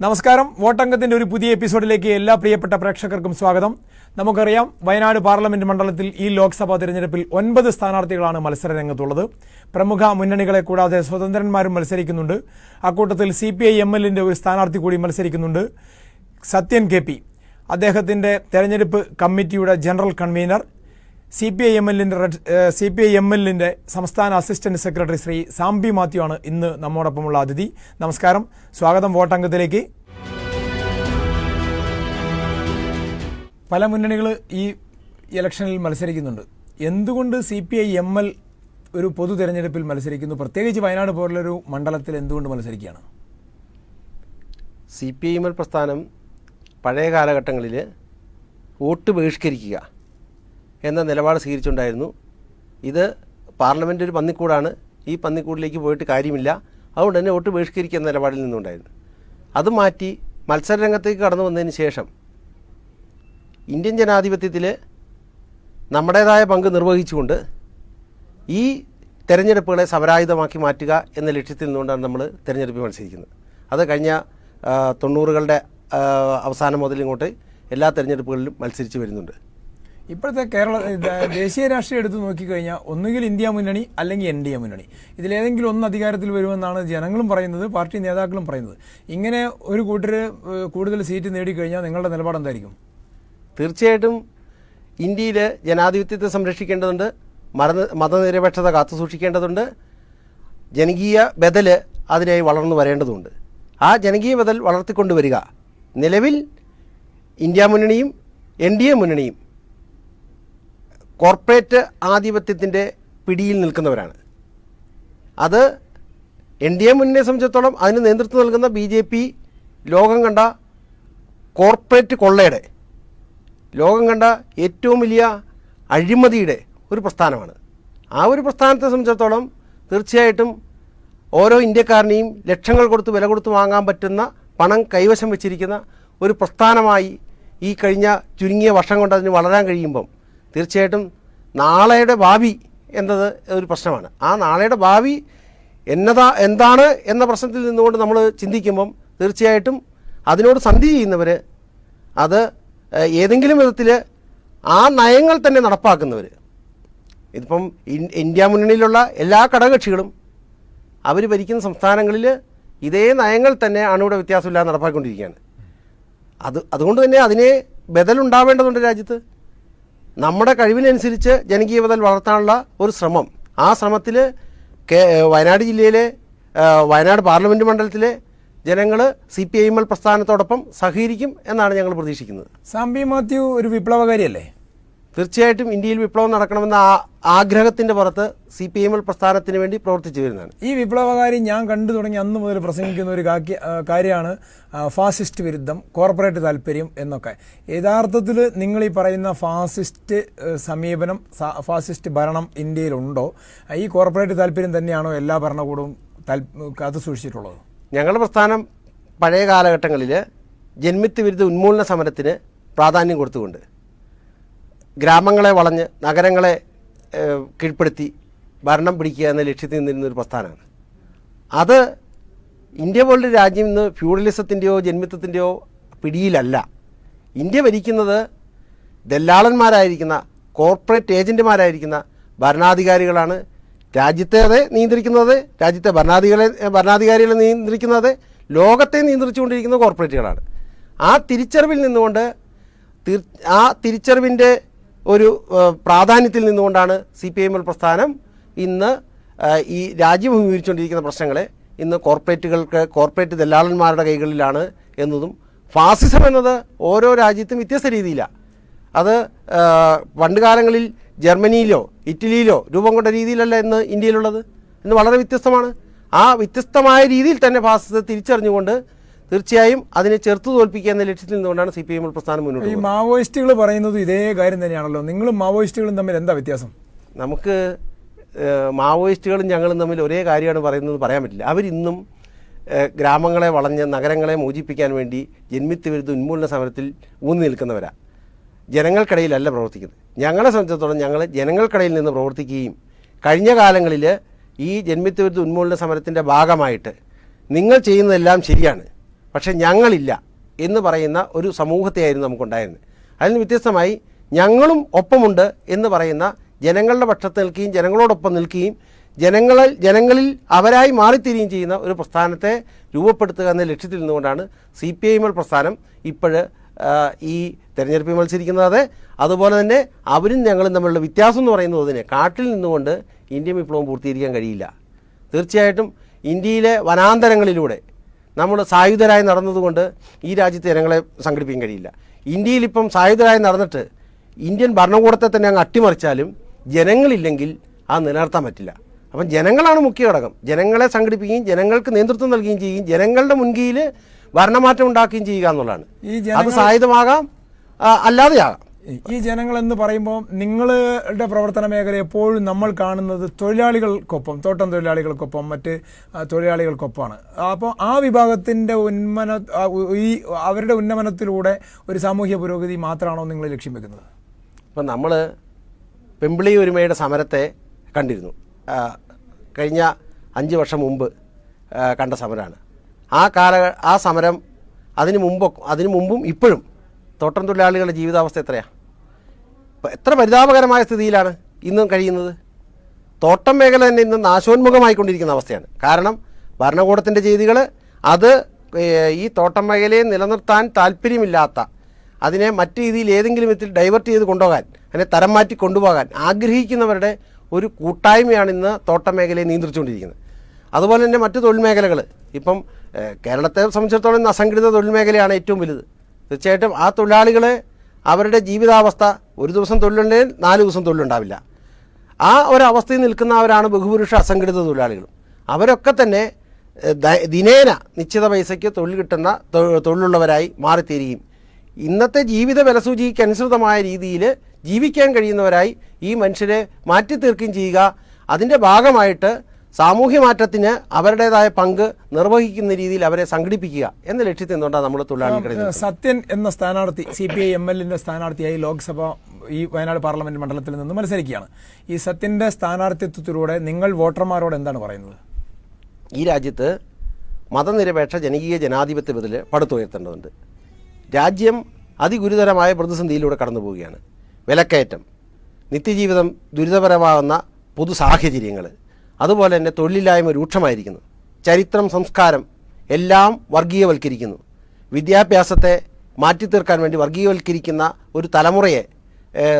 നമസ്കാരം. വോട്ടംഗത്തിന്റെ ഒരു പുതിയ എപ്പിസോഡിലേക്ക് എല്ലാ പ്രിയപ്പെട്ട പ്രേക്ഷകർക്കും സ്വാഗതം. നമുക്കറിയാം വയനാട് പാർലമെന്റ് മണ്ഡലത്തിൽ ഈ ലോക്സഭാ തിരഞ്ഞെടുപ്പിൽ ഒൻപത് സ്ഥാനാർത്ഥികളാണ് മത്സര രംഗത്തുള്ളത് പ്രമുഖ മുന്നണികളെ കൂടാതെ സ്വതന്ത്രന്മാരും മത്സരിക്കുന്നുണ്ട്. അക്കൂട്ടത്തിൽ സി പി ഐ എം എല്ലിന്റെ ഒരു സ്ഥാനാർത്ഥി കൂടി മത്സരിക്കുന്നുണ്ട്. Sathyan K P. അദ്ദേഹത്തിന്റെ തെരഞ്ഞെടുപ്പ് കമ്മിറ്റിയുടെ general convener. C P I M എല്ലിന്റെ സി പി ഐ എം എല്ലിന്റെ സംസ്ഥാന അസിസ്റ്റന്റ് സെക്രട്ടറി ശ്രീ സാംബി മാത്യു ആണ് ഇന്ന് നമ്മോടൊപ്പമുള്ള അതിഥി. നമസ്കാരം. സ്വാഗതം വോട്ടംഗത്തിലേക്ക്. പല മുന്നണികൾ ഈ ഇലക്ഷനിൽ മത്സരിക്കുന്നുണ്ട്. എന്തുകൊണ്ട് C P I M L ഒരു പൊതു തെരഞ്ഞെടുപ്പിൽ മത്സരിക്കുന്നു? പ്രത്യേകിച്ച് വയനാട് പോലുള്ളൊരു മണ്ഡലത്തിൽ എന്തുകൊണ്ട് മത്സരിക്കുകയാണ്? C P I M L പ്രസ്ഥാനം പഴയ കാലഘട്ടങ്ങളിൽ വോട്ട് ബഹിഷ്കരിക്കുക എന്ന നിലപാട് സ്വീകരിച്ചുകൊണ്ടായിരുന്നു ഇത് പാർലമെന്റ് ഒരു പന്നിക്കൂടാണ്. ഈ പന്നിക്കൂടിലേക്ക് പോയിട്ട് കാര്യമില്ല. അതുകൊണ്ട് തന്നെ വോട്ട് ബഹിഷ്കരിക്കുക എന്ന നിലപാടിൽ നിന്നുണ്ടായിരുന്നു. അത് മാറ്റി മത്സര രംഗത്തേക്ക് കടന്നു വന്നതിന് ശേഷം ഇന്ത്യൻ ജനാധിപത്യത്തിൽ നമ്മുടേതായ പങ്ക് നിർവഹിച്ചുകൊണ്ട് ഈ തെരഞ്ഞെടുപ്പുകളെ സമരായുധമാക്കി മാറ്റുക എന്ന ലക്ഷ്യത്തിൽ നിന്നുകൊണ്ടാണ് നമ്മൾ തെരഞ്ഞെടുപ്പിൽ മത്സരിക്കുന്നത്. അത് കഴിഞ്ഞ തൊണ്ണൂറുകളുടെ അവസാനം മുതൽ ഇങ്ങോട്ട് എല്ലാ തെരഞ്ഞെടുപ്പുകളിലും മത്സരിച്ച് വരുന്നുണ്ട്. ഇപ്പോഴത്തെ കേരള ദേശീയ രാഷ്ട്രീയം എടുത്തു നോക്കിക്കഴിഞ്ഞാൽ ഒന്നുകിൽ ഇന്ത്യ മുന്നണി അല്ലെങ്കിൽ എൻ ഡി എ മുന്നണി. ഇതിലേതെങ്കിലും ഒന്ന് അധികാരത്തിൽ വരുമെന്നാണ് ജനങ്ങളും പറയുന്നത് പാർട്ടി നേതാക്കളും പറയുന്നത്. ഇങ്ങനെ ഒരു കൂട്ടർ കൂടുതൽ സീറ്റ് നേടിക്കഴിഞ്ഞാൽ നിങ്ങളുടെ നിലപാട് എന്തായിരിക്കും? തീർച്ചയായിട്ടും ഇന്ത്യയിൽ ജനാധിപത്യത്തെ സംരക്ഷിക്കേണ്ടതുണ്ട് മത മതനിരപേക്ഷത കാത്തുസൂക്ഷിക്കേണ്ടതുണ്ട് ജനകീയ ബദൽ അതിനായി വളർന്നു വരേണ്ടതുണ്ട്. ആ ജനകീയ ബദൽ വളർത്തിക്കൊണ്ടുവരിക. നിലവിൽ ഇന്ത്യ മുന്നണിയും എൻ ഡി എ മുന്നണിയും കോർപ്പറേറ്റ് ആധിപത്യത്തിന്റെ പിടിയിൽ നിൽക്കുന്നവരാണ്. അത് എൻ ഡി എ മുന്നണിയെ സംബന്ധിച്ചിടത്തോളം അതിന് നേതൃത്വം നൽകുന്ന ബി ജെ പി ലോകം കണ്ട കോർപ്പറേറ്റ് കൊള്ളയുടെ ലോകം കണ്ട ഏറ്റവും വലിയ അഴിമതിയുടെ ഒരു പ്രസ്ഥാനമാണ്. ആ ഒരു പ്രസ്ഥാനത്തെ സംബന്ധിച്ചിടത്തോളം തീർച്ചയായിട്ടും ഓരോ ഇന്ത്യക്കാരനെയും ലക്ഷങ്ങൾ കൊടുത്ത് വില കൊടുത്ത് വാങ്ങാൻ പറ്റുന്ന പണം കൈവശം വെച്ചിരിക്കുന്ന ഒരു പ്രസ്ഥാനമായി ഈ കഴിഞ്ഞ ചുരുങ്ങിയ വർഷം കൊണ്ട് അതിന് വളരാൻ കഴിയുമ്പം തീർച്ചയായിട്ടും നാളെയുടെ ഭാവി എന്നത് ഒരു പ്രശ്നമാണ്. ആ നാളെയുടെ ഭാവി എന്നതാ എന്താണ് എന്ന പ്രശ്നത്തിൽ നിന്നുകൊണ്ട് നമ്മൾ ചിന്തിക്കുമ്പം തീർച്ചയായിട്ടും അതിനോട് സന്ധി ചെയ്യുന്നവർ അത് ഏതെങ്കിലും വിധത്തിൽ ആ നയങ്ങൾ തന്നെ നടപ്പാക്കുന്നവർ ഇതിപ്പം ഇന്ത്യ മുന്നണിയിലുള്ള എല്ലാ ഘടകകക്ഷികളും അവർ ഭരിക്കുന്ന സംസ്ഥാനങ്ങളിൽ ഇതേ നയങ്ങൾ തന്നെ അണുവിടെ വ്യത്യാസമില്ലാതെ നടപ്പാക്കിക്കൊണ്ടിരിക്കുകയാണ്. അത് അതുകൊണ്ട് തന്നെ അതിനെ ബദലുണ്ടാവേണ്ടതുണ്ട് രാജ്യത്ത്. നമ്മുടെ കഴിവിനനുസരിച്ച് ജനകീയ ബദൽ വളർത്താനുള്ള ഒരു ശ്രമം. ആ ശ്രമത്തിൽ വയനാട് ജില്ലയിലെ വയനാട് പാർലമെന്റ് മണ്ഡലത്തിലെ ജനങ്ങൾ C P I M L പ്രസ്ഥാനത്തോടൊപ്പം സഹകരിക്കും എന്നാണ് ഞങ്ങൾ പ്രതീക്ഷിക്കുന്നത്. സാംബി മാത്യു ഒരു വിപ്ലവകാരിയല്ലേ? തീർച്ചയായിട്ടും ഇന്ത്യയിൽ വിപ്ലവം നടക്കണമെന്ന ആ ആഗ്രഹത്തിന്റെ പുറത്ത് സി പി എമ്മിൽ എം എൽ പ്രസ്ഥാനത്തിന് വേണ്ടി പ്രവർത്തിച്ചു വരുന്നതാണ്. ഈ വിപ്ലവകാരി ഞാൻ കണ്ടു തുടങ്ങി അന്ന് മുതൽ പ്രസംഗിക്കുന്ന ഒരു കാര്യമാണ് ഫാസിസ്റ്റ് വിരുദ്ധം കോർപ്പറേറ്റ് താല്പര്യം എന്നൊക്കെ. യഥാർത്ഥത്തിൽ നിങ്ങൾ ഈ പറയുന്ന ഫാസിസ്റ്റ് സമീപനം ഫാസിസ്റ്റ് ഭരണം ഇന്ത്യയിലുണ്ടോ? ഈ കോർപ്പറേറ്റ് താല്പര്യം തന്നെയാണോ എല്ലാ ഭരണകൂടവും കാത്തു സൂക്ഷിച്ചിട്ടുള്ളത്? ഞങ്ങളുടെ പ്രസ്ഥാനം പഴയ കാലഘട്ടങ്ങളിൽ ജന്മിത്ത് വിരുദ്ധ ഉന്മൂലന സമരത്തിന് പ്രാധാന്യം കൊടുത്തുകൊണ്ട് ഗ്രാമങ്ങളെ വളഞ്ഞ് നഗരങ്ങളെ കീഴ്പ്പെടുത്തി ഭരണം പിടിക്കുക എന്ന ലക്ഷ്യത്തിൽ നിന്നിരുന്നൊരു പ്രസ്ഥാനമാണ്. അത് ഇന്ത്യ പോലൊരു രാജ്യം ഇന്ന് ഫ്യൂഡലിസത്തിന്റെയോ ജന്മിത്വത്തിന്റെയോ പിടിയിലല്ല. ഇന്ത്യ ഭരിക്കുന്നത് ദല്ലാളന്മാരായിരിക്കുന്ന കോർപ്പറേറ്റ് ഏജന്റുമാരായിരിക്കുന്ന ഭരണാധികാരികളാണ് രാജ്യത്തെ നിയന്ത്രിക്കുന്നത് രാജ്യത്തെ ഭരണാധികളെ ഭരണാധികാരികളെ നിയന്ത്രിക്കുന്നത് ലോകത്തെ നിയന്ത്രിച്ചുകൊണ്ടിരിക്കുന്ന കോർപ്പറേറ്റുകളാണ്. ആ തിരിച്ചറിവിൽ നിന്നുകൊണ്ട് ആ തിരിച്ചറിവിന്റെ ഒരു പ്രാധാന്യത്തിൽ നിന്നുകൊണ്ടാണ് സി പി എം എൽ പ്രസ്ഥാനം ഇന്ന് ഈ രാജ്യം അഭിമുഖീകരിച്ചുകൊണ്ടിരിക്കുന്ന പ്രശ്നങ്ങളെ ഇന്ന് കോർപ്പറേറ്റുകൾക്ക് കോർപ്പറേറ്റ് ദല്ലാളന്മാരുടെ കൈകളിലാണ് എന്നതും. ഫാസിസം എന്നത് ഓരോ രാജ്യത്തും വ്യത്യസ്ത രീതിയിലാണ് അത് പണ്ടുകാലങ്ങളിൽ പണ്ട് കാലങ്ങളിൽ ജർമ്മനിയിലോ ഇറ്റലിയിലോ രൂപം കൊണ്ട രീതിയിലല്ല ഇന്ന് ഇന്ത്യയിലുള്ളത്. ഇന്ന് വളരെ വ്യത്യസ്തമാണ്. ആ വ്യത്യസ്തമായ രീതിയിൽ തന്നെ ഫാസിസത്തെ തിരിച്ചറിഞ്ഞുകൊണ്ട് തീർച്ചയായും അതിനെ ചെറുത്തു തോൽപ്പിക്കുക എന്ന ലക്ഷ്യത്തിൽ നിന്നുകൊണ്ടാണ് സി പി എം പ്രസ്ഥാനം മുന്നോട്ട് ഈ മാവോയിസ്റ്റുകൾ പറയുന്നത് ഇതേ കാര്യം തന്നെയാണല്ലോ. നിങ്ങളും മാവോയിസ്റ്റുകളും തമ്മിൽ എന്താ വ്യത്യാസം? നമുക്ക് മാവോയിസ്റ്റുകളും ഞങ്ങളും തമ്മിൽ ഒരേ കാര്യമാണ് പറയുന്നത് പറയാൻ പറ്റില്ല. അവരിന്നും ഗ്രാമങ്ങളെ വളഞ്ഞ് നഗരങ്ങളെ മോചിപ്പിക്കാൻ വേണ്ടി ജന്മിത്ത് വിരുദ്ധ ഉന്മൂലന സമരത്തിൽ ഊന്നി നിൽക്കുന്നവരാണ് ജനങ്ങൾക്കിടയിലല്ല പ്രവർത്തിക്കുന്നത്. ഞങ്ങളെ സംബന്ധിച്ചിടത്തോളം ഞങ്ങൾ ജനങ്ങൾക്കിടയിൽ നിന്ന് പ്രവർത്തിക്കുകയും കഴിഞ്ഞ കാലങ്ങളിൽ ഈ ജന്മിത്ത് വിരുദ്ധ ഉന്മൂലന സമരത്തിന്റെ ഭാഗമായിട്ട് നിങ്ങൾ ചെയ്യുന്നതെല്ലാം ശരിയാണ്. പക്ഷെ ഞങ്ങളില്ല എന്ന് പറയുന്ന ഒരു സമൂഹത്തെയായിരുന്നു നമുക്കുണ്ടായിരുന്നത്. അതിൽ നിന്ന് വ്യത്യസ്തമായി ഞങ്ങളും ഒപ്പമുണ്ട് എന്ന് പറയുന്ന ജനങ്ങളുടെ പക്ഷത്ത് നിൽക്കുകയും ജനങ്ങളോടൊപ്പം നിൽക്കുകയും ജനങ്ങളിൽ ജനങ്ങളിൽ അവരായി മാറിത്തിരിയുകയും ചെയ്യുന്ന ഒരു പ്രസ്ഥാനത്തെ രൂപപ്പെടുത്തുക എന്ന ലക്ഷ്യത്തിൽ നിന്നുകൊണ്ടാണ് C P I M L പ്രസ്ഥാനം ഇപ്പോഴ് ഈ തെരഞ്ഞെടുപ്പിൽ മത്സരിക്കുന്നത്. അതുപോലെ തന്നെ അവരും ഞങ്ങളും തമ്മിലുള്ള വ്യത്യാസം എന്ന് പറയുന്നത് അതിനെ കാട്ടിൽ നിന്നുകൊണ്ട് ഇന്ത്യൻ വിപ്ലവം പൂർത്തീകരിക്കാൻ കഴിയില്ല. തീർച്ചയായിട്ടും ഇന്ത്യയിലെ വനാന്തരങ്ങളിലൂടെ നമ്മൾ സായുധരായി നടന്നതുകൊണ്ട് ഈ രാജ്യത്തെ ജനങ്ങളെ സംഘടിപ്പിക്കാൻ കഴിയില്ല. ഇന്ത്യയിൽ ഇപ്പം സായുധരായി നടന്നിട്ട് ഇന്ത്യൻ ഭരണകൂടത്തെ തന്നെ അങ്ങ് അട്ടിമറിച്ചാലും ജനങ്ങളില്ലെങ്കിൽ അത് നിലനിർത്താൻ പറ്റില്ല. അപ്പം ജനങ്ങളാണ് മുഖ്യ ഘടകം. ജനങ്ങളെ സംഘടിപ്പിക്കുകയും ജനങ്ങൾക്ക് നേതൃത്വം നൽകുകയും ചെയ്യുകയും ജനങ്ങളുടെ മുൻകീയിൽ ഭരണമാറ്റം ഉണ്ടാക്കുകയും ചെയ്യുക എന്നുള്ളതാണ്. അത് സായുധമാകാം അല്ലാതെയാകാം. ഈ ജനങ്ങൾ എന്ന് പറയുമ്പോൾ നിങ്ങളുടെ പ്രവർത്തന മേഖല എപ്പോഴും നമ്മൾ കാണുന്നത് തൊഴിലാളികൾക്കൊപ്പം തോട്ടം തൊഴിലാളികൾക്കൊപ്പം മറ്റ് തൊഴിലാളികൾക്കൊപ്പമാണ്. അപ്പോൾ ആ വിഭാഗത്തിന്റെ ഉന്മന ഈ അവരുടെ ഉന്നമനത്തിലൂടെ ഒരു സാമൂഹ്യ പുരോഗതി മാത്രമാണോ നിങ്ങൾ ലക്ഷ്യം വെക്കുന്നത്? ഇപ്പം നമ്മൾ പെമ്പിളി ഒരുമയുടെ സമരത്തെ കണ്ടിരുന്നു. കഴിഞ്ഞ അഞ്ച് വർഷം മുമ്പ് കണ്ട സമരമാണ്. ആ കാല ആ സമരം അതിനു മുമ്പ് അതിനു മുമ്പും ഇപ്പോഴും തോട്ടം തൊഴിലാളികളുടെ ജീവിതാവസ്ഥ എത്രയാണ് എത്ര പരിതാപകരമായ സ്ഥിതിയിലാണ് ഇന്നും കഴിയുന്നത്? തോട്ടം മേഖല തന്നെ ഇന്ന് നാശോന്മുഖമായിക്കൊണ്ടിരിക്കുന്ന അവസ്ഥയാണ്. കാരണം ഭരണകൂടത്തിന്റെ ചെയ്തികൾ അത് ഈ തോട്ടം മേഖലയെ നിലനിർത്താൻ താല്പര്യമില്ലാത്ത അതിനെ മറ്റു രീതിയിൽ ഏതെങ്കിലും വിധത്തിൽ ഡൈവേർട്ട് ചെയ്ത് കൊണ്ടുപോകാൻ അതിനെ തരം മാറ്റി കൊണ്ടുപോകാൻ ആഗ്രഹിക്കുന്നവരുടെ ഒരു കൂട്ടായ്മയാണ് ഇന്ന് തോട്ടം മേഖലയെ നിയന്ത്രിച്ചുകൊണ്ടിരിക്കുന്നത്. അതുപോലെ തന്നെ മറ്റു തൊഴിൽ മേഖലകൾ ഇപ്പം കേരളത്തെ സംബന്ധിച്ചിടത്തോളം അസംഘടിത തൊഴിൽ മേഖലയാണ് ഏറ്റവും വലുത്. തീർച്ചയായിട്ടും ആ തൊഴിലാളികളെ അവരുടെ ജീവിതാവസ്ഥ ഒരു ദിവസം തൊഴിലുണ്ടെങ്കിൽ നാല് ദിവസം തൊഴിലുണ്ടാവില്ല. ആ ഒരവസ്ഥയിൽ നിൽക്കുന്നവരാണ് ബഹുപുരുഷ അസംഘടിത തൊഴിലാളികൾ. അവരൊക്കെ തന്നെ ദിനേന നിശ്ചിത പൈസയ്ക്ക് തൊഴിൽ കിട്ടുന്ന തൊഴിലുള്ളവരായി മാറിത്തീരുകയും ഇന്നത്തെ ജീവിത വിലസൂചിക്ക് അനുസൃതമായ രീതിയിൽ ജീവിക്കാൻ കഴിയുന്നവരായി ഈ മനുഷ്യരെ മാറ്റിത്തീർക്കുകയും ചെയ്യുക. അതിന്റെ ഭാഗമായിട്ട് സാമൂഹ്യ മാറ്റത്തിന് അവരുടേതായ പങ്ക് നിർവഹിക്കുന്ന രീതിയിൽ അവരെ സംഘടിപ്പിക്കുക എന്ന ലക്ഷ്യത്തിൽ നിന്നുകൊണ്ടാണ് നമ്മൾ തൊഴിലാളികളെ ഏഹ്, സത്യൻ എന്ന സ്ഥാനാർത്ഥി സി പി ഐ എം എല്ലിന്റെ സ്ഥാനാർത്ഥിയായി ലോക്സഭ ഈ വയനാട് പാർലമെന്റ് മണ്ഡലത്തിൽ നിന്ന് മത്സരിക്കുകയാണ്. ഈ സത്യന്റെ സ്ഥാനാർത്ഥിത്വത്തിലൂടെ നിങ്ങൾ വോട്ടർമാരോട് എന്താണ് പറയുന്നത്? ഈ രാജ്യത്ത് മതനിരപേക്ഷ ജനകീയ ജനാധിപത്യ ബദൽ പടുത്തുയർത്തേണ്ടതുണ്ട്. രാജ്യം അതിഗുരുതരമായ പ്രതിസന്ധിയിലൂടെ കടന്നു പോവുകയാണ് വിലക്കയറ്റം നിത്യജീവിതം ദുരിതപരമാകുന്ന പൊതു സാഹചര്യങ്ങൾ അതുപോലെ തന്നെ തൊഴിലില്ലായ്മ രൂക്ഷമായിരിക്കുന്നു. ചരിത്രം സംസ്കാരം എല്ലാം വർഗീയവൽക്കരിക്കുന്നു. വിദ്യാഭ്യാസത്തെ മാറ്റിത്തീർക്കാൻ വേണ്ടി വർഗീയവൽക്കരിക്കുന്ന ഒരു തലമുറയെ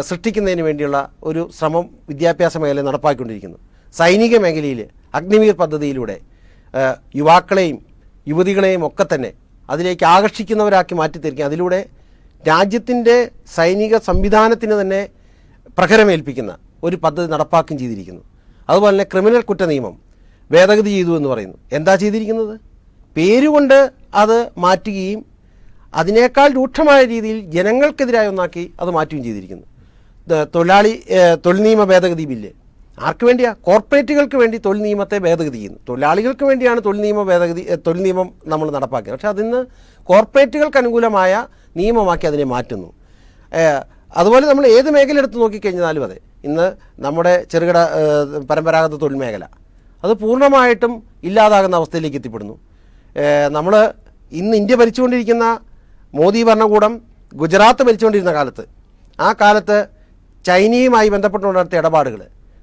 സൃഷ്ടിക്കുന്നതിന് വേണ്ടിയുള്ള ഒരു ശ്രമം വിദ്യാഭ്യാസ മേഖല നടപ്പാക്കിക്കൊണ്ടിരിക്കുന്നു. സൈനിക മേഖലയിൽ അഗ്നിവീർ പദ്ധതിയിലൂടെ യുവാക്കളെയും യുവതികളെയും ഒക്കെ തന്നെ അതിലേക്ക് ആകർഷിക്കുന്നവരാക്കി മാറ്റിത്തീർക്കുക അതിലൂടെ രാജ്യത്തിന്റെ സൈനിക സംവിധാനത്തിന് തന്നെ പ്രഹരമേൽപ്പിക്കുന്ന ഒരു പദ്ധതി നടപ്പാക്കുകയും ചെയ്തിരിക്കുന്നു. അതുപോലെ തന്നെ ക്രിമിനൽ കുറ്റ നിയമം ഭേദഗതി ചെയ്തു എന്ന് പറയുന്നു. എന്താ ചെയ്തിരിക്കുന്നത്? പേരുകൊണ്ട് അത് മാറ്റുകയും അതിനേക്കാൾ രൂക്ഷമായ രീതിയിൽ ജനങ്ങൾക്കെതിരായ ഒന്നാക്കി അത് മാറ്റുകയും ചെയ്തിരിക്കുന്നു. തൊഴിലാളി തൊഴിൽ നിയമ ഭേദഗതി ബില്ല്. ആർക്ക് വേണ്ടിയാ? കോർപ്പറേറ്റുകൾക്ക് വേണ്ടി തൊഴിൽ നിയമത്തെ ഭേദഗതി ചെയ്യുന്നു. തൊഴിലാളികൾക്ക് വേണ്ടിയാണ് തൊഴിൽ നിയമ ഭേദഗതി തൊഴിൽ നിയമം നമ്മൾ നടപ്പാക്കിയത്. പക്ഷേ അതിന്ന് കോർപ്പറേറ്റുകൾക്ക് അനുകൂലമായ നിയമമാക്കി അതിനെ മാറ്റുന്നു. അതുപോലെ നമ്മൾ ഏത് മേഖല എടുത്ത് നോക്കിക്കഴിഞ്ഞാലും അതെ. ഇന്ന് നമ്മുടെ ചെറുകിട പരമ്പരാഗത തൊഴിൽ മേഖല. അത് പൂർണമായിട്ടും ഇല്ലാതാകുന്ന അവസ്ഥയിലേക്ക് എത്തിപ്പെടുന്നു. നമ്മൾ ഇന്ന് ഇന്ത്യ ഭരിച്ചുകൊണ്ടിരിക്കുന്ന മോദി ഭരണകൂടം ഗുജറാത്ത് ഭരിച്ചുകൊണ്ടിരുന്ന കാലത്ത് ആ കാലത്ത് ചൈനയുമായി ബന്ധപ്പെട്ടുകൊണ്ട് നടത്തിയ ഇടപാടുകൾ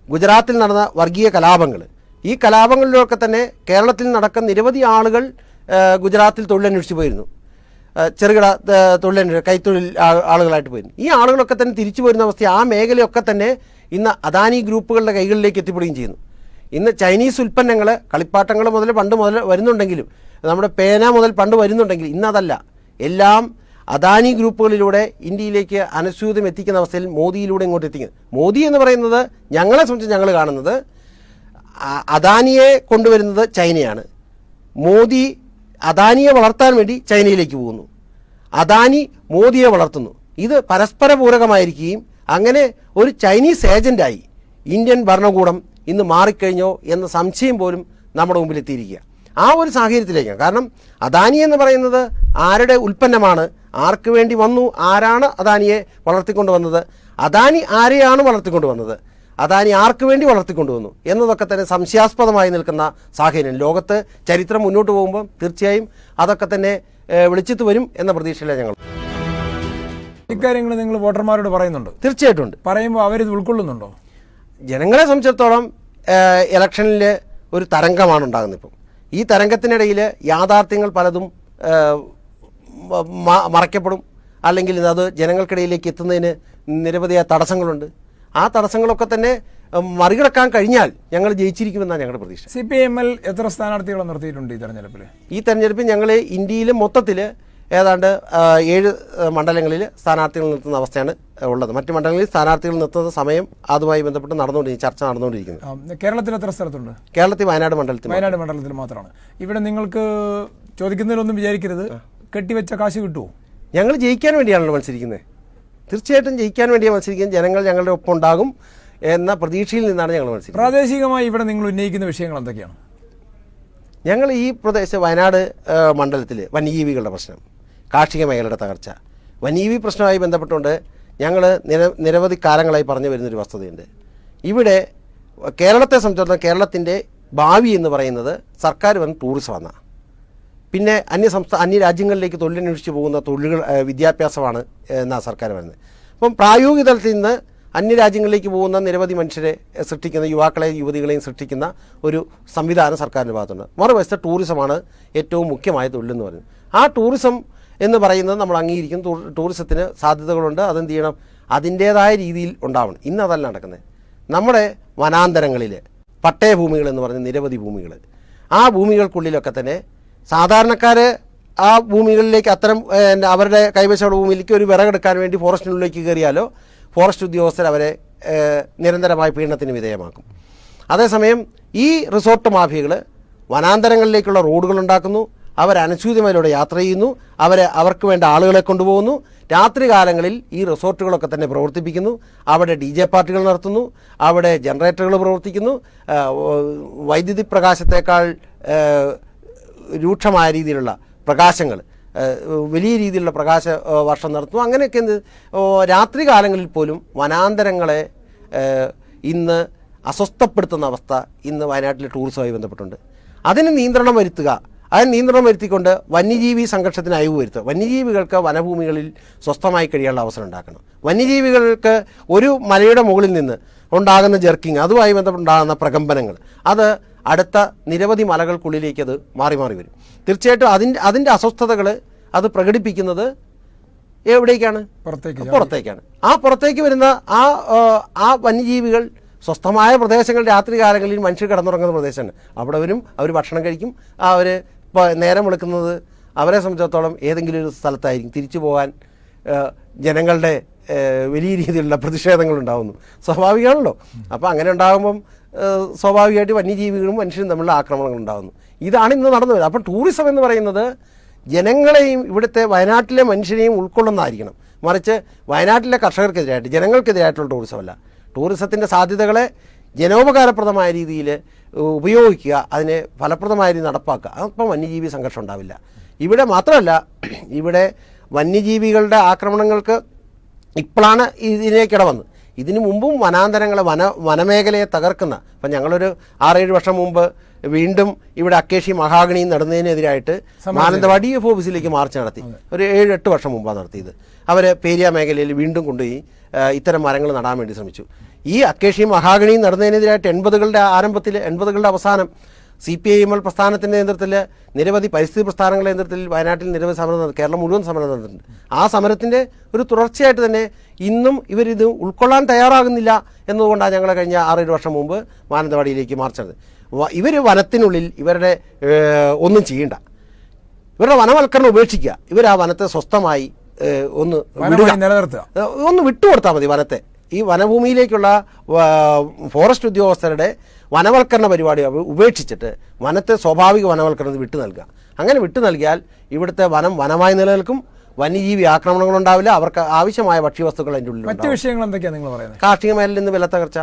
ഗുജറാത്തിൽ നടന്ന വർഗീയ കലാപങ്ങൾ ഈ കലാപങ്ങളിലൊക്കെ തന്നെ കേരളത്തിൽ നടക്കുന്ന നിരവധി ആളുകൾ ഗുജറാത്തിൽ തൊഴിലന്വേഷിച്ച് പോയിരുന്നു. ചെറുകിട തൊഴിലന്വേഷ കൈത്തൊഴിൽ ആളുകളായിട്ട് പോയിരുന്നു. ഈ ആളുകളൊക്കെ തന്നെ തിരിച്ചു പോരുന്ന അവസ്ഥ ആ മേഖലയൊക്കെ തന്നെ ഇന്ന് അദാനി ഗ്രൂപ്പുകളുടെ കൈകളിലേക്ക് എത്തിപ്പെടുകയും ചെയ്യുന്നു. ഇന്ന് ചൈനീസ് ഉൽപ്പന്നങ്ങൾ കളിപ്പാട്ടങ്ങൾ മുതൽ പണ്ട് മുതൽ വരുന്നുണ്ടെങ്കിലും നമ്മുടെ പേന മുതൽ പണ്ട് വരുന്നുണ്ടെങ്കിൽ ഇന്നതല്ല. എല്ലാം അദാനി ഗ്രൂപ്പുകളിലൂടെ ഇന്ത്യയിലേക്ക് അനുസ്യൂതം എത്തിക്കുന്ന അവസ്ഥയിൽ മോദിയിലൂടെ ഇങ്ങോട്ട് എത്തിക്കുന്നത് മോദി എന്ന് പറയുന്നത് ഞങ്ങളെ സംബന്ധിച്ച് ഞങ്ങൾ കാണുന്നത് അദാനിയെ കൊണ്ടുവരുന്നത് ചൈനയാണ്. മോദി അദാനിയെ വളർത്താൻ വേണ്ടി ചൈനയിലേക്ക് പോകുന്നു. അദാനി മോദിയെ വളർത്തുന്നു. ഇത് പരസ്പര പൂരകമായിരിക്കുകയും അങ്ങനെ ഒരു ചൈനീസ് ഏജന്റായി ഇന്ത്യൻ ഭരണകൂടം ഇന്ന് മാറിക്കഴിഞ്ഞോ എന്ന സംശയം പോലും നമ്മുടെ മുമ്പിൽ എത്തിയിരിക്കുക ആ ഒരു സാഹചര്യത്തിലേക്കാണ് കാരണം അദാനി എന്ന് പറയുന്നത് ആരുടെ ഉൽപ്പന്നമാണ്? ആർക്ക് വേണ്ടി വന്നു? ആരാണ് അദാനിയെ വളർത്തിക്കൊണ്ട് വന്നത് അദാനി ആരെയാണ് വളർത്തിക്കൊണ്ട് വന്നത് അദാനി ആർക്ക് വേണ്ടി വളർത്തിക്കൊണ്ടുവന്നു എന്നതൊക്കെ തന്നെ സംശയാസ്പദമായി നിൽക്കുന്ന സാഹചര്യം. ലോകത്ത് ചരിത്രം മുന്നോട്ട് പോകുമ്പോൾ തീർച്ചയായും അതൊക്കെ തന്നെ വിളിച്ചിട്ട് വരും എന്ന പ്രതീക്ഷയിലാണ് ഞങ്ങൾ. ഇക്കാര്യങ്ങൾ നിങ്ങൾ വോട്ടർമാരോട് പറയുന്നുണ്ട്. തീർച്ചയായിട്ടും ഉണ്ട്. പറയുമ്പോൾ അവരിത് ഉൾക്കൊള്ളുന്നുണ്ടോ? ജനങ്ങളെ സംബന്ധിച്ചിടത്തോളം ഇലക്ഷനിൽ ഒരു തരംഗമാണ് ഉണ്ടാകുന്നത് ഇപ്പം. ഈ തരംഗത്തിനിടയിൽ യാഥാർത്ഥ്യങ്ങൾ പലതും മറയ്ക്കപ്പെടും. അല്ലെങ്കിൽ അത് ജനങ്ങൾക്കിടയിലേക്ക് എത്തുന്നതിന് നിരവധിയായ തടസ്സങ്ങളുണ്ട്. ആ തടസ്സങ്ങളൊക്കെ തന്നെ മറികടക്കാൻ കഴിഞ്ഞാൽ ഞങ്ങൾ ജയിച്ചിരിക്കുമെന്നാണ് ഞങ്ങളുടെ പ്രതീക്ഷ. സി പി എം എൽ എത്ര സ്ഥാനാർത്ഥികളെ നിർത്തിയിട്ടുണ്ട് ഈ തെരഞ്ഞെടുപ്പിൽ ഈ തെരഞ്ഞെടുപ്പിൽ ഞങ്ങൾ ഇന്ത്യയിൽ മൊത്തത്തിൽ ഏതാണ്ട് ഏഴ് മണ്ഡലങ്ങളിൽ സ്ഥാനാർത്ഥികൾ നിർത്തുന്ന അവസ്ഥയാണ് ഉള്ളത്. മറ്റ് മണ്ഡലങ്ങളിൽ സ്ഥാനാർത്ഥികൾ നിർത്തുന്ന സമയം അതുമായി ബന്ധപ്പെട്ട് നടന്നുകൊണ്ടിരിക്കും ചർച്ച നടന്നുകൊണ്ടിരിക്കുന്നത്. കേരളത്തിൽ എത്ര സ്ഥലത്തുണ്ട്? കേരളത്തിൽ വയനാട് മണ്ഡലത്തിൽ വയനാട് മണ്ഡലത്തിൽ മാത്രമാണ്. ഇവിടെ നിങ്ങൾക്ക് ചോദിക്കുന്നതിലൊന്നും വിചാരിക്കരുത്. കെട്ടിവെച്ച കാശ് കിട്ടുമോ ഞങ്ങൾ ജയിക്കാൻ വേണ്ടിയാണല്ലോ മത്സരിക്കുന്നത്. തീർച്ചയായിട്ടും ജയിക്കാൻ വേണ്ടി മത്സരിക്കും. ജനങ്ങൾ ഞങ്ങളുടെ ഒപ്പം ഉണ്ടാകും എന്ന പ്രതീക്ഷയിൽ നിന്നാണ് ഞങ്ങൾ മത്സരിക്കുന്നത്. പ്രാദേശികമായി ഇവിടെ നിങ്ങൾ ഉന്നയിക്കുന്ന വിഷയങ്ങൾ എന്തൊക്കെയാണ്? ഞങ്ങൾ ഈ പ്രദേശ വയനാട് മണ്ഡലത്തിൽ വന്യജീവികളുടെ പ്രശ്നം കാർഷിക മേഖലയുടെ തകർച്ച. വന്യജീവി പ്രശ്നവുമായി ബന്ധപ്പെട്ടുകൊണ്ട് ഞങ്ങൾ നിര നിരവധി കാലങ്ങളായി പറഞ്ഞു വരുന്നൊരു വസ്തുതയുണ്ട്. ഇവിടെ കേരളത്തെ സംബന്ധിച്ചിടത്തോളം കേരളത്തിന്റെ ഭാവി എന്ന് പറയുന്നത് സർക്കാർ വൻ ടൂറിസമാണ് പിന്നെ അന്യ സംസ്ഥാന അന്യ രാജ്യങ്ങളിലേക്ക് തൊഴിലന്വേഷിച്ച് പോകുന്ന തൊഴിലുകൾ വിദ്യാഭ്യാസമാണ് എന്നാ സർക്കാർ പറയുന്നത്. അപ്പം പ്രായോഗിക തലത്തിൽ നിന്ന് അന്യ രാജ്യങ്ങളിലേക്ക് പോകുന്ന നിരവധി മനുഷ്യരെ സൃഷ്ടിക്കുന്ന യുവാക്കളെയും യുവതികളെയും സൃഷ്ടിക്കുന്ന ഒരു സംവിധാനം സർക്കാരിന്റെ ഭാഗത്തുണ്ട്. മറുവശത്ത് ടൂറിസമാണ് ഏറ്റവും മുഖ്യമായ തൊഴിലെന്ന് പറയുന്നത്. ആ ടൂറിസം എന്ന് പറയുന്നത് നമ്മൾ അംഗീകരിക്കും. ടൂറിസത്തിന് സാധ്യതകളുണ്ട്. അതെന്ത് ചെയ്യണം? അതിന്റേതായ രീതിയിൽ ഉണ്ടാവണം. ഇന്ന് അതല്ല നടക്കുന്നത്. നമ്മുടെ വനാന്തരങ്ങളിൽ പട്ടയഭൂമികൾ എന്ന് പറഞ്ഞ നിരവധി ഭൂമികൾ. ആ ഭൂമികൾക്കുള്ളിലൊക്കെ തന്നെ സാധാരണക്കാർ ആ ഭൂമികളിലേക്ക് അത്തരം അവരുടെ കൈവശമുള്ള ഭൂമിയിലേക്ക് ഒരു വിറകെടുക്കാൻ വേണ്ടി ഫോറസ്റ്റിനുള്ളിലേക്ക് കയറിയാലോ ഫോറസ്റ്റ് ഉദ്യോഗസ്ഥർ അവരെ നിരന്തരമായ പീഡനത്തിന് വിധേയമാക്കും. അതേസമയം ഈ റിസോർട്ട് മാഫിയകൾ വനാന്തരങ്ങളിലേക്കുള്ള റോഡുകൾ ഉണ്ടാക്കുന്നു അവർ യാത്ര ചെയ്യുന്നു അവരെ അവർക്ക് വേണ്ട ആളുകളെ കൊണ്ടുപോകുന്നു. രാത്രി കാലങ്ങളിൽ ഈ റിസോർട്ടുകളൊക്കെ തന്നെ പ്രവർത്തിപ്പിക്കുന്നു. അവിടെ ഡി ജെ പാർട്ടികൾ നടത്തുന്നു അവിടെ ജനറേറ്ററുകൾ പ്രവർത്തിക്കുന്നു. വൈദ്യുതി പ്രകാശത്തേക്കാൾ രൂക്ഷമായ രീതിയിലുള്ള പ്രകാശങ്ങൾ വലിയ രീതിയിലുള്ള പ്രകാശ വർഷം നടത്തുന്നു. അങ്ങനെയൊക്കെ എന്ത് രാത്രി കാലങ്ങളിൽ പോലും വനാന്തരങ്ങളെ ഇന്ന് അസ്വസ്ഥപ്പെടുത്തുന്ന അവസ്ഥ ഇന്ന് വയനാട്ടിലെ ടൂറിസവുമായി ബന്ധപ്പെട്ടുണ്ട്. അതിന് നിയന്ത്രണം വരുത്തുക. അതിന് നിയന്ത്രണം വരുത്തിക്കൊണ്ട് വന്യജീവി സംഘർഷത്തിന് അയവ് വരുത്തുക. വന്യജീവികൾക്ക് വനഭൂമികളിൽ സ്വസ്ഥമായി കഴിയാനുള്ള അവസരം ഉണ്ടാക്കണം. വന്യജീവികൾക്ക് ഒരു മലയുടെ മുകളിൽ നിന്ന് ഉണ്ടാകുന്ന ജെർക്കിങ് അതുമായി ബന്ധപ്പെട്ടുണ്ടാകുന്ന പ്രകമ്പനങ്ങൾ അത് അടുത്ത നിരവധി മലകൾക്കുള്ളിലേക്ക് അത് മാറി മാറി വരും. തീർച്ചയായിട്ടും അതിന്റെ അതിന്റെ അസ്വസ്ഥതകൾ അത് പ്രകടിപ്പിക്കുന്നത് എവിടേക്കാണ്? പുറത്തേക്ക് പുറത്തേക്കാണ്. ആ പുറത്തേക്ക് വരുന്ന ആ ആ, വന്യജീവികൾ സ്വസ്ഥമായ പ്രദേശങ്ങൾ രാത്രി കാലങ്ങളിൽ മനുഷ്യർ കിടന്നുറങ്ങുന്ന പ്രദേശമാണ്. അവിടെ വരും അവർ ഭക്ഷണം കഴിക്കും അവർ നേരം വെളുക്കുന്നത് അവരെ സംബന്ധിച്ചിടത്തോളം ഏതെങ്കിലും ഒരു സ്ഥലത്തായിരിക്കും. തിരിച്ചു പോകാൻ ജനങ്ങളുടെ വലിയ രീതിയിലുള്ള പ്രതിഷേധങ്ങൾ ഉണ്ടാകുന്നു സ്വാഭാവികമാണല്ലോ. അപ്പോൾ അങ്ങനെ ഉണ്ടാകുമ്പം സ്വാഭാവികമായിട്ട് വന്യജീവികളും മനുഷ്യരും തമ്മിലുള്ള ആക്രമണങ്ങൾ ഉണ്ടാകുന്നു. ഇതാണ് ഇന്ന് നടന്നു വരുന്നത്. അപ്പം ടൂറിസം എന്ന് പറയുന്നത് ജനങ്ങളെയും ഇവിടുത്തെ വയനാട്ടിലെ മനുഷ്യരെയും ഉൾക്കൊള്ളുന്നതായിരിക്കണം. മറിച്ച് വയനാട്ടിലെ കർഷകർക്കെതിരായിട്ട് ജനങ്ങൾക്കെതിരായിട്ടുള്ള ടൂറിസമല്ല ടൂറിസത്തിന്റെ സാധ്യതകളെ ജനോപകാരപ്രദമായ രീതിയിൽ ഉപയോഗിക്കുക അതിനെ ഫലപ്രദമായ രീതിയിൽ നടപ്പാക്കുക. അപ്പം വന്യജീവി സംഘർഷം ഉണ്ടാവില്ല. ഇവിടെ മാത്രമല്ല ഇവിടെ വന്യജീവികളുടെ ആക്രമണങ്ങൾക്ക് ഇപ്പോഴാണ് ഇതിലേക്കിട വന്നത് ഇതിനു മുമ്പും വനാന്തരങ്ങളെ വന വനമേഖലയെ തകർക്കുന്ന ഇപ്പം ഞങ്ങളൊരു ആറേഴ് വർഷം മുമ്പ് വീണ്ടും ഇവിടെ അക്കേഷി മഹാഗണി നടന്നതിനെതിരായിട്ട് മാനന്തവാടി എഫ് ഓഫീസിലേക്ക് മാർച്ച് നടത്തി. ഒരു ഏഴ് എട്ട് വർഷം മുമ്പാണ് നടത്തിയത്. അവർ പേരിയ മേഖലയിൽ വീണ്ടും കൊണ്ടുപോയി ഇത്തരം മരങ്ങൾ നടാൻ വേണ്ടി ശ്രമിച്ചു. ഈ അക്കേഷി മഹാഗണി നടന്നതിനെതിരായിട്ട് എൺപതുകളുടെ ആരംഭത്തിൽ എൺപതുകളുടെ അവസാനം C P I M L പ്രസ്ഥാനത്തിന്റെ നേതൃത്വത്തിൽ നിരവധി പരിസ്ഥിതി പ്രസ്ഥാനങ്ങളുടെ നേതൃത്വത്തിൽ വയനാട്ടിൽ നിരവധി സമരം കേരളം മുഴുവൻ സമരം നടന്നിട്ടുണ്ട്. ആ സമരത്തിന്റെ ഒരു തുടർച്ചയായിട്ട് തന്നെ ഇന്നും ഇവരിത് ഉൾക്കൊള്ളാൻ തയ്യാറാകുന്നില്ല എന്നതുകൊണ്ടാണ് ഞങ്ങൾ കഴിഞ്ഞ ആറേഴ് വർഷം മുമ്പ് മാനന്തവാടിയിലേക്ക് മാർച്ചത് ഇവർ വനത്തിനുള്ളിൽ ഇവരുടെ ഒന്നും ചെയ്യണ്ട. ഇവരുടെ വനവൽക്കരണം ഉപേക്ഷിക്കുക. ഇവർ ആ വനത്തെ സ്വസ്ഥമായി ഒന്ന് നിലനിർത്തുക. ഒന്ന് വിട്ടുകൊടുത്താൽ മതി വനത്തെ. ഈ വനഭൂമിയിലേക്കുള്ള ഫോറസ്റ്റ് ഉദ്യോഗസ്ഥരുടെ വനവൽക്കരണ പരിപാടി ഉപേക്ഷിച്ചിട്ട് വനത്തെ സ്വാഭാവിക വനവൽക്കരണത്തിന് വിട്ടു നൽകുക അങ്ങനെ വിട്ടു നൽകിയാൽ ഇവിടുത്തെ വനം വനമായി നിലനിൽക്കും. വന്യജീവി ആക്രമണങ്ങൾ ഉണ്ടാവില്ല അവർക്ക് ആവശ്യമായ ഭക്ഷ്യവസ്തുക്കൾ അതിന്റെ ഉള്ളിൽ മറ്റു വിഷയങ്ങൾ എന്തൊക്കെയാണ് നിങ്ങൾ പറയുന്നത്? കാർഷിക മേഖലയിൽ നിന്ന് വില തകർച്ച.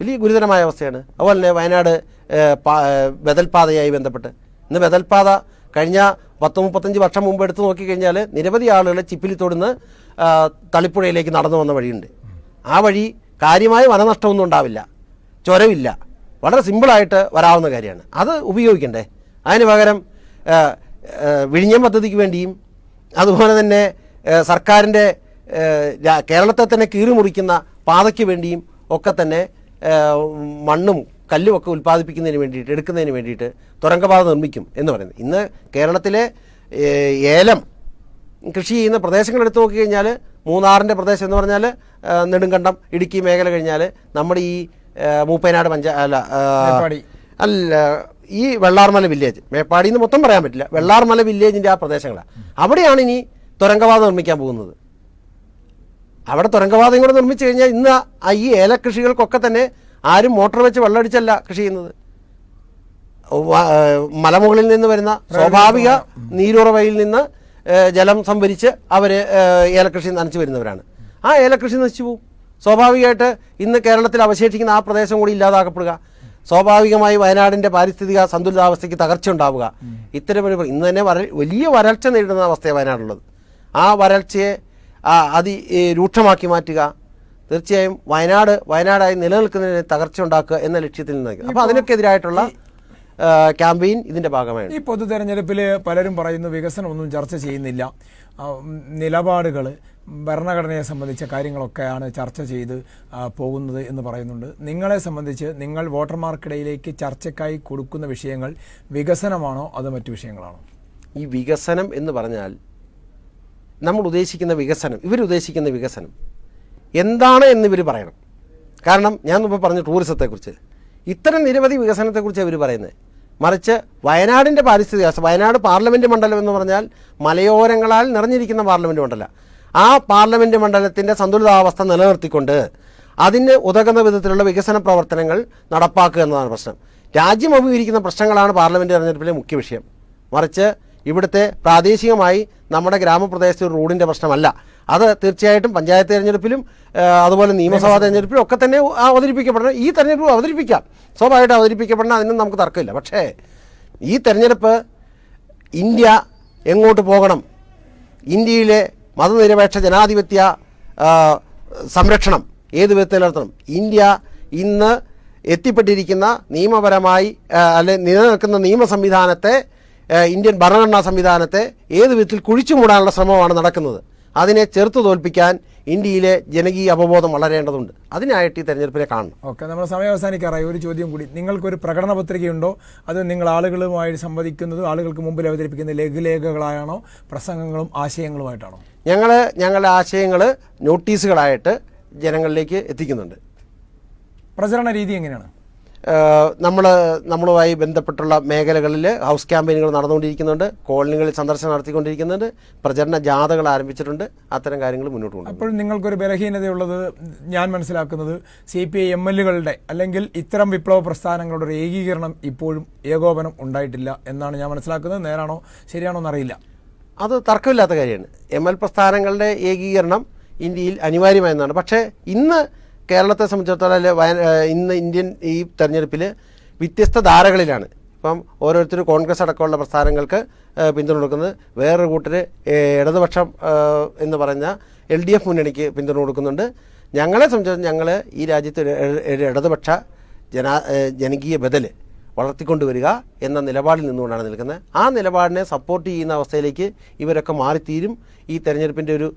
വലിയ ഗുരുതരമായ അവസ്ഥയാണ്. അതുപോലെ തന്നെ വയനാട് ബദൽപാതയായി ബന്ധപ്പെട്ട്. ഇന്ന് ബദൽപാത കഴിഞ്ഞ പത്ത് മുപ്പത്തഞ്ച് വർഷം മുമ്പ് എടുത്തു നോക്കിക്കഴിഞ്ഞാൽ നിരവധി ആളുകൾ ചിപ്പിലിത്തോടുന്ന് തൊടുന്ന് തളിപ്പുഴയിലേക്ക് നടന്നു വന്ന വഴിയുണ്ട്. ആ വഴി കാര്യമായ വനനഷ്ടമൊന്നും ഉണ്ടാവില്ല. ചൊരവില്ല. വളരെ സിമ്പിളായിട്ട് വരാവുന്ന കാര്യമാണ്. അത് ഉപയോഗിക്കണ്ടേ? അതിന് പകരം വിഴിഞ്ഞം പദ്ധതിക്ക് വേണ്ടിയും അതുപോലെ തന്നെ സർക്കാരിന്റെ കേരളത്തെ തന്നെ കീറിമുറിക്കുന്ന പാതയ്ക്ക് വേണ്ടിയും ഒക്കെ തന്നെ മണ്ണും കല്ലും ഒക്കെ ഉൽപ്പാദിപ്പിക്കുന്നതിന് വേണ്ടിയിട്ട് എടുക്കുന്നതിന് വേണ്ടിയിട്ട് തുരങ്കപാത നിർമ്മിക്കും എന്ന് പറയുന്നത്. ഇന്ന് കേരളത്തിലെ ഏലം കൃഷി ചെയ്യുന്ന പ്രദേശങ്ങൾ എടുത്തു നോക്കിക്കഴിഞ്ഞാൽ മൂന്നാറിന്റെ പ്രദേശം എന്ന് പറഞ്ഞാൽ നെടുങ്കണ്ടം ഇടുക്കി മേഖല കഴിഞ്ഞാൽ നമ്മുടെ ഈ മൂപ്പേനാട് മൂപ്പനാട് പഞ്ചായ അല്ല അല്ല ഈ വെള്ളാർമല വില്ലേജ് മേപ്പാടി എന്ന് മൊത്തം പറയാൻ പറ്റില്ല. വെള്ളാർമല വില്ലേജിന്റെ ആ പ്രദേശങ്ങളാണ് അവിടെയാണ് ഇനി തുരങ്കപാത നിർമ്മിക്കാൻ പോകുന്നത്. അവിടെ തുരങ്കപാതയും കൂടെ നിർമ്മിച്ചു കഴിഞ്ഞാൽ ഇന്ന് ഈ ഏലകൃഷികൾക്കൊക്കെ തന്നെ ആരും മോട്ടോർ വെച്ച് വെള്ളമടിച്ചല്ല കൃഷി ചെയ്യുന്നത്. മലമുകളിൽ നിന്ന് വരുന്ന സ്വാഭാവിക നീരുറവയിൽ നിന്ന് ജലം സംഭരിച്ച് അവർ ഏലകൃഷി നനച്ചു വരുന്നവരാണ്. ആ ഏലകൃഷി നശിച്ചു പോകും സ്വാഭാവികമായിട്ട് ഇന്ന് കേരളത്തിൽ അവശേഷിക്കുന്ന ആ പ്രദേശം കൂടി ഇല്ലാതാക്കപ്പെടുക. സ്വാഭാവികമായി വയനാടിന്റെ പാരിസ്ഥിതിക സന്തുലിതാവസ്ഥയ്ക്ക് തകർച്ച ഉണ്ടാവുക ഇത്തരമൊരു ഇന്ന് തന്നെ വര വലിയ വരൾച്ച നേരിടുന്ന അവസ്ഥയാണ് വയനാടുള്ളത്. ആ വരൾച്ചയെ അതി രൂക്ഷമാക്കി മാറ്റുക. തീർച്ചയായും വയനാട് വയനാടായി നിലനിൽക്കുന്നതിന് തകർച്ച ഉണ്ടാക്കുക എന്ന ലക്ഷ്യത്തിൽ നിന്ന് അപ്പോൾ അതിനൊക്കെ എതിരായിട്ടുള്ള ക്യാമ്പയിൻ ഇതിന്റെ ഭാഗമാണ് ഈ പൊതു തെരഞ്ഞെടുപ്പിൽ പലരും പറയുന്നു വികസനം ഒന്നും ചർച്ച ചെയ്യുന്നില്ല. നിലപാടുകൾ ഭരണഘടനയെ സംബന്ധിച്ച കാര്യങ്ങളൊക്കെയാണ് ചർച്ച ചെയ്ത് പോകുന്നത് എന്ന് പറയുന്നുണ്ട്. നിങ്ങളെ സംബന്ധിച്ച് നിങ്ങൾ വോട്ടർമാർക്കിടയിലേക്ക് ചർച്ചയ്ക്കായി കൊടുക്കുന്ന വിഷയങ്ങൾ വികസനമാണോ അതോ മറ്റു വിഷയങ്ങളാണോ? ഈ വികസനം എന്ന് പറഞ്ഞാൽ നമ്മൾ ഉദ്ദേശിക്കുന്ന വികസനം ഇവരുദ്ദേശിക്കുന്ന വികസനം. എന്താണ് എന്ന് ഇവർ പറയണം. കാരണം ഞാൻ മുമ്പ് പറഞ്ഞു ടൂറിസത്തെക്കുറിച്ച് ഇത്തരം നിരവധി വികസനത്തെക്കുറിച്ച് ഇവർ പറയുന്നത്. മറിച്ച് വയനാടിന്റെ പാരിസ്ഥിതിക വയനാട് പാർലമെന്റ് മണ്ഡലം എന്ന് പറഞ്ഞാൽ മലയോരങ്ങളാൽ നിറഞ്ഞിരിക്കുന്ന പാർലമെന്റ് മണ്ഡലം. ആ പാർലമെന്റ് മണ്ഡലത്തിന്റെ സന്തുലിതാവസ്ഥ നിലനിർത്തിക്കൊണ്ട് അതിന് ഉതകുന്ന വിധത്തിലുള്ള വികസന പ്രവർത്തനങ്ങൾ നടപ്പാക്കുക എന്നതാണ് പ്രശ്നം. രാജ്യം അഭിമുഖീകരിക്കുന്ന പ്രശ്നങ്ങളാണ് പാർലമെന്റ് തെരഞ്ഞെടുപ്പിലെ മുഖ്യ വിഷയം. മറിച്ച് ഇവിടുത്തെ പ്രാദേശികമായി നമ്മുടെ ഗ്രാമപ്രദേശത്തെ ഒരു റോഡിന്റെ പ്രശ്നമല്ല. അത് തീർച്ചയായിട്ടും പഞ്ചായത്ത് തിരഞ്ഞെടുപ്പിലും അതുപോലെ നിയമസഭാ തിരഞ്ഞെടുപ്പിലും ഒക്കെ തന്നെ അവതരിപ്പിക്കപ്പെടണം. ഈ തെരഞ്ഞെടുപ്പ് അവതരിപ്പിക്കാം. സ്വാഭാവികമായിട്ട് അവതരിപ്പിക്കപ്പെടണം. അതിനും നമുക്ക് തർക്കമില്ല. പക്ഷേ ഈ തെരഞ്ഞെടുപ്പ് ഇന്ത്യ എങ്ങോട്ട് പോകണം? ഇന്ത്യയിലെ മതനിരപേക്ഷ ജനാധിപത്യ സംരക്ഷണം ഏത് വിധത്തിൽ നടത്തണം? ഇന്ത്യ ഇന്ന് എത്തിപ്പെട്ടിരിക്കുന്ന നിയമപരമായി അല്ലെ നിലനിൽക്കുന്ന നിയമ സംവിധാനത്തെ ഇന്ത്യൻ ഭരണഘടനാ സംവിധാനത്തെ ഏത് വിധത്തിൽ കുഴിച്ചു മൂടാനുള്ള ശ്രമമാണ് നടക്കുന്നത്? അതിനെ ചെറുത്തു തോൽപ്പിക്കാൻ ഇന്ത്യയിലെ ജനകീയ അവബോധം വളരേണ്ടതുണ്ട്. അതിനായിട്ട് ഈ തെരഞ്ഞെടുപ്പിനെ കാണണം. ഓക്കെ നമ്മൾ സമയം അവസാനിക്കാറായി. ഒരു ചോദ്യം കൂടി. നിങ്ങൾക്കൊരു പ്രകടന പത്രികയുണ്ടോ? അത് നിങ്ങൾ ആളുകളുമായി സംവദിക്കുന്നത് ആളുകൾക്ക് മുമ്പിൽ അവതരിപ്പിക്കുന്ന ലഘുലേഖകളായാണോ പ്രസംഗങ്ങളും ആശയങ്ങളുമായിട്ടാണോ? ഞങ്ങൾ ഞങ്ങളുടെ ആശയങ്ങൾ നോട്ടീസുകളായിട്ട് ജനങ്ങളിലേക്ക് എത്തിക്കുന്നുണ്ട്. പ്രചരണ രീതി എങ്ങനെയാണ്? നമ്മൾ നമ്മളുമായി ബന്ധപ്പെട്ടുള്ള മേഖലകളിൽ ഹൗസ് ക്യാമ്പയിനുകൾ നടന്നുകൊണ്ടിരിക്കുന്നുണ്ട്. കോളനികളിൽ സന്ദർശനം നടത്തിക്കൊണ്ടിരിക്കുന്നുണ്ട്. പ്രചരണ ജാഥകൾ ആരംഭിച്ചിട്ടുണ്ട്. അത്തരം കാര്യങ്ങൾ മുന്നോട്ട് കൊണ്ടു അപ്പോൾ നിങ്ങൾക്കൊരു ബലഹീനതയുള്ളത് ഞാൻ മനസ്സിലാക്കുന്നത് സി പി ഐ എം എല്ലുകളുടെ അല്ലെങ്കിൽ ഇത്തരം വിപ്ലവ പ്രസ്ഥാനങ്ങളുടെ ഒരു ഏകീകരണം ഇപ്പോഴും ഏകോപനം ഉണ്ടായിട്ടില്ല എന്നാണ് ഞാൻ മനസ്സിലാക്കുന്നത്. നേരാണോ ശരിയാണോ എന്നറിയില്ല. അത് തർക്കമില്ലാത്ത കാര്യമാണ്. എം എൽ പ്രസ്ഥാനങ്ങളുടെ ഏകീകരണം ഇന്ത്യയിൽ അനിവാര്യമായെന്നാണ്. പക്ഷേ ഇന്ന് കേരളത്തെ സംബന്ധിച്ചിടത്തോളം ഇന്ന് ഇന്ത്യൻ ഈ തെരഞ്ഞെടുപ്പിൽ വ്യത്യസ്ത ധാരകളിലാണ്. ഇപ്പം ഓരോരുത്തർ കോൺഗ്രസ് അടക്കമുള്ള പ്രസ്ഥാനങ്ങൾക്ക് പിന്തുണ കൊടുക്കുന്നത്. വേറൊരു കൂട്ടർ ഇടതുപക്ഷം എന്ന് പറഞ്ഞ എൽ ഡി എഫ് മുന്നണിക്ക് പിന്തുണ കൊടുക്കുന്നുണ്ട്. ഞങ്ങളെ സംബന്ധിച്ചിടത്തോളം ഞങ്ങൾ ഈ രാജ്യത്ത് ഇടതുപക്ഷ ജനാ ജനകീയ ബദൽ വളർത്തിക്കൊണ്ടുവരിക എന്ന നിലപാടിൽ നിന്നുകൊണ്ടാണ് നിൽക്കുന്നത്. ആ നിലപാടിനെ സപ്പോർട്ട് ചെയ്യുന്ന അവസ്ഥയിലേക്ക് ഇവരൊക്കെ മാറിത്തീരും ഈ തെരഞ്ഞെടുപ്പിന്റെ ഒരു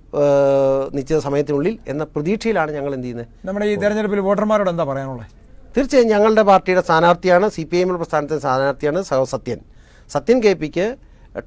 നിശ്ചിത സമയത്തിനുള്ളിൽ എന്ന പ്രതീക്ഷയിലാണ് ഞങ്ങൾ എന്ത് ചെയ്യുന്നത്. നമ്മുടെ ഈ തെരഞ്ഞെടുപ്പിൽ വോട്ടർമാരോട് എന്താ പറയാനുള്ളത്? തീർച്ചയായും ഞങ്ങളുടെ പാർട്ടിയുടെ സ്ഥാനാർത്ഥിയാണ് സി പി എമ്മിന്റെ പ്രസ്ഥാനത്തിന്റെ സ്ഥാനാർത്ഥിയാണ് സത്യൻ. സത്യൻ കെ പിക്ക്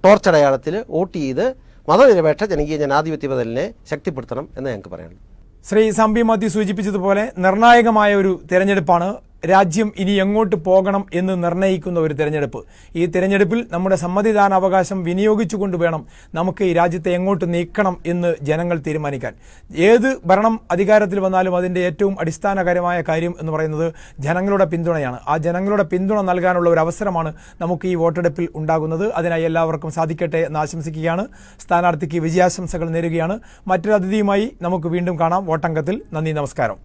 ടോർച്ച് അടയാളത്തിൽ വോട്ട് ചെയ്ത് മതനിരപേക്ഷ ജനകീയ ജനാധിപത്യ ബദലിനെ ശക്തിപ്പെടുത്തണം എന്ന് ഞങ്ങൾക്ക് പറയാനുള്ളത്. ശ്രീ സംബി മാത്യു സൂചിപ്പിച്ചതുപോലെ നിർണായകമായ ഒരു തെരഞ്ഞെടുപ്പാണ് രാജ്യം ഇനി എങ്ങോട്ട് പോകണം എന്ന് നിർണയിക്കുന്ന ഒരു തെരഞ്ഞെടുപ്പ്. ഈ തെരഞ്ഞെടുപ്പിൽ നമ്മുടെ സമ്മതിദാന അവകാശം വിനിയോഗിച്ചുകൊണ്ട് വേണം നമുക്ക് ഈ രാജ്യത്തെ എങ്ങോട്ട് നീക്കണം എന്ന് ജനങ്ങൾ തീരുമാനിക്കാൻ. ഏത് ഭരണം അധികാരത്തിൽ വന്നാലും അതിന്റെ ഏറ്റവും അടിസ്ഥാനകരമായ കാര്യം എന്ന് പറയുന്നത് ജനങ്ങളുടെ പിന്തുണയാണ്. ആ ജനങ്ങളുടെ പിന്തുണ നൽകാനുള്ള ഒരു അവസരമാണ് നമുക്ക് ഈ വോട്ടെടുപ്പിൽ ഉണ്ടാകുന്നത്. അതിനായി എല്ലാവർക്കും സാധിക്കട്ടെ എന്ന് ആശംസിക്കുകയാണ്. സ്ഥാനാർത്ഥിക്ക് വിജയാശംസകൾ നേരുകയാണ്. മറ്റൊരു അതിഥിയുമായി നമുക്ക് വീണ്ടും കാണാം. വോട്ടംഗത്തിൽ നന്ദി നമസ്കാരം.